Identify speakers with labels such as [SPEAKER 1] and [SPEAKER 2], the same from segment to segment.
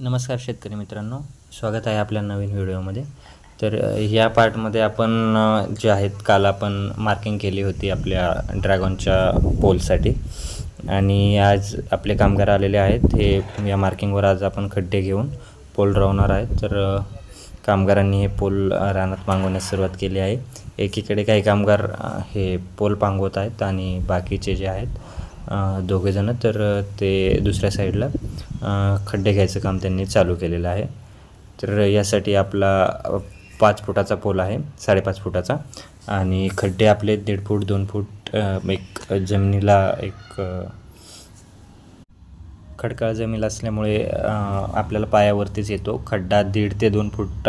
[SPEAKER 1] नमस्कार शेतकरी मित्रांनो स्वागत आहे आपल्या नवीन व्हिडिओमध्ये. तर ह्या पार्टमध्ये आपण जे आहेत काल आपण मार्किंग केली होती आपल्या ड्रॅगॉनच्या पोलसाठी आणि आज आपले कामगार आलेले आहेत. हे या मार्किंगवर आज आपण खड्डे घेऊन पोल रावणार आहेत. तर कामगारांनी हे पोल रानात पांगवण्यास सुरुवात केली आहे. एकीकडे काही कामगार हे पोल पांगवत आहेत आणि बाकीचे जे आहेत दोघेजणं. तर ते दुसऱ्या साईडला खड्डे घ्यायचं काम त्यांनी चालू केलेलं आहे. तर यासाठी आपला पाच फुटाचा पोल आहे साडेपाच फुटाचा. आणि खड्डे आपले दीड फूट दोन फूट एक जमिनीला एक खडकाळ जमीन असल्यामुळे आपल्याला पायावरतीच येतो. खड्डा दीड ते दोन फूट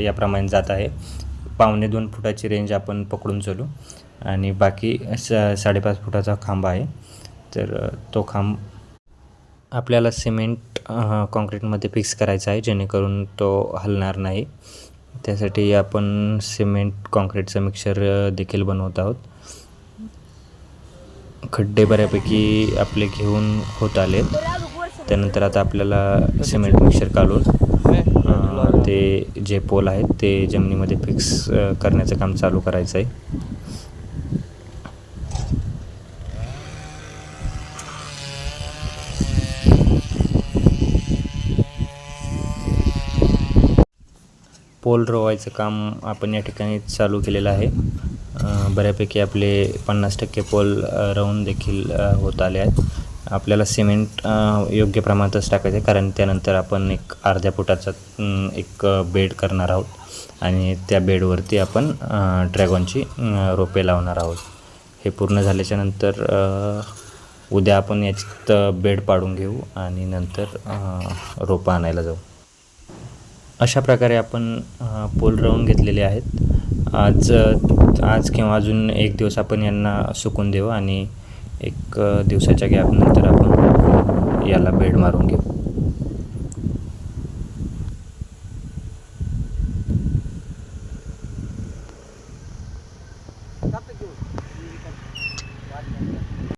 [SPEAKER 1] याप्रमाणे जात आहे. पावणे दोन फुटाची रेंज आपण पकडून चालू. आणि बाकी स साडेपाच फुटाचा खांब आहे. तर तो खांब आपल्याला सिमेंट काँक्रीटमध्ये कॉन्क्रीटमध्ये फिक्स करायचा आहे जेणेकरून तो हलणार नाही. त्यासाठी आपण सिमेंट कॉन्क्रीटचं मिक्सर देखील बनवत आहोत. खड्डे बऱ्यापैकी आपले घेऊन होत आले त्यानंतर आता आपल्याला सिमेंट मिक्सर काढून ते जे पोल आहेत ते जमिनीमध्ये फिक्स करण्याचं काम चालू करायचं आहे पोल रोवायचं काम आपण या ठिकाणी चालू केलेलं आहे. बऱ्यापैकी आपले पन्नास टक्के पोल राहून रवून देखील होत आले आहेत. आपल्याला सिमेंट योग्य प्रमाणातच टाकायचं आहे कारण त्यानंतर आपण एक अर्ध्या फुटाचा एक बेड करणार आहोत. आणि त्या बेडवरती आपण ड्रॅगॉनची रोपे लावणार आहोत. हे पूर्ण झाल्याच्यानंतर उद्या आपण याच्यात बेड पाडून घेऊ आणि नंतर रोपं आणायला जाऊ. अशा प्रकारे आपण पोल राहून घेतलेले आहेत. आज आज किंवा अजून एक दिवस आपण यांना सुकून देऊ आणि एक दिवसाच्या गॅपनंतर आपण याला बेड मारून घेऊ.